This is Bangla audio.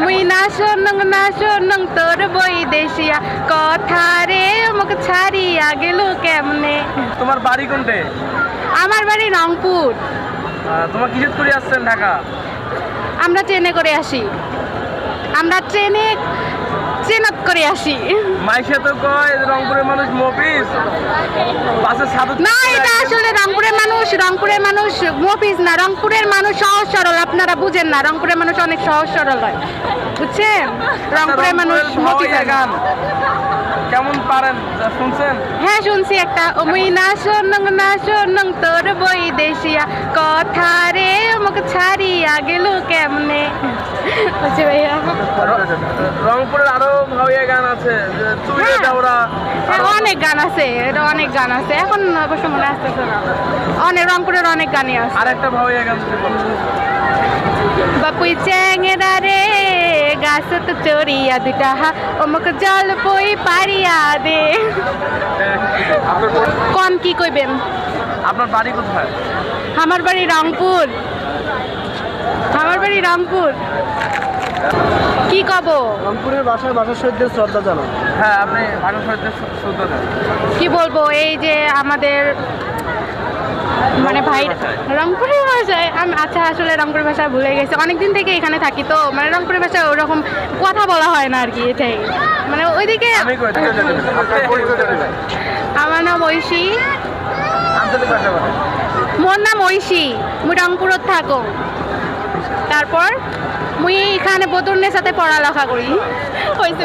মুই না শোনং না শোনং তোর বই দেশিয়া কথা রে আমাকে ছাড়িয়া গেল কেমনে তোমার বাড়ি কোনটে? আমার বাড়ি রংপুর তোমার কিসের করে আসছেন ঢাকা? আমরা ট্রেনে করে আসি আমরা ট্রেনে ট্রেনত করে আসি তো কয় রংপুরের মানুষ মফিস বাসে সাধু না এটা আসলে রংপুরের মানুষ মফিজ না রংপুরের মানুষ সহজ সরল আপনারা বুঝেন না রংপুরের মানুষ অনেক সহজ সরল হয়। বুঝছেন? রংপুরের মানুষ মফিজ গান। কেমন পারেন? শুনছেন? হ্যাঁ শুনছি একটা। ওমই না শোনং না শোনং তোর বই দেশিয়া। কথা রে আমাকে ছাড়িয়া গেল কেমনে? বুঝছে ভাইয়া? রংপুরের আরও ভাওয়াইয়া গান আছে হ্যাঁ। হ্যাঁ অনেক গান আছে এটা অনেক গান আছে। এখন অবশ্য মনে আসতেছে না। অনেক রংপুরের অনেক গানই আছে। আর একটা ভাওয়াইয়া গান। বাপুই চ্যাংরা রে গাছত চড়িয়া দুটা হা অমুক জল বই পারিয়া দে। কন কি কইবেন? আপনার বাড়ি কোথায়? আমার বাড়ি রংপুর। আমার বাড়ি রংপুর। কি কব? রংপুরের ভাষায় ভাষা শহীদদের শ্রদ্ধা জানান। হ্যাঁ আপনি ভাষা সাহিত্যের শুদ্ধ দেন কি বলব এই যে আমাদের ভাই রংপুরের ভাষায়। আমি আচ্ছা আসলে রংপুরের ভাষা ভুলে গেছি। অনেকদিন থেকে এখানে থাকি তো মানে রংপুরের ভাষায় ওরকম কথা বলা হয় না আর কি এটাই। মানে ওইদিকে আমার নাম ঐশী। মোর নাম ঐশী। মুই রংপুরত থাকো। তারপর মুই এখানে বদরনের সাথে পড়ালেখা করি। হয়েছে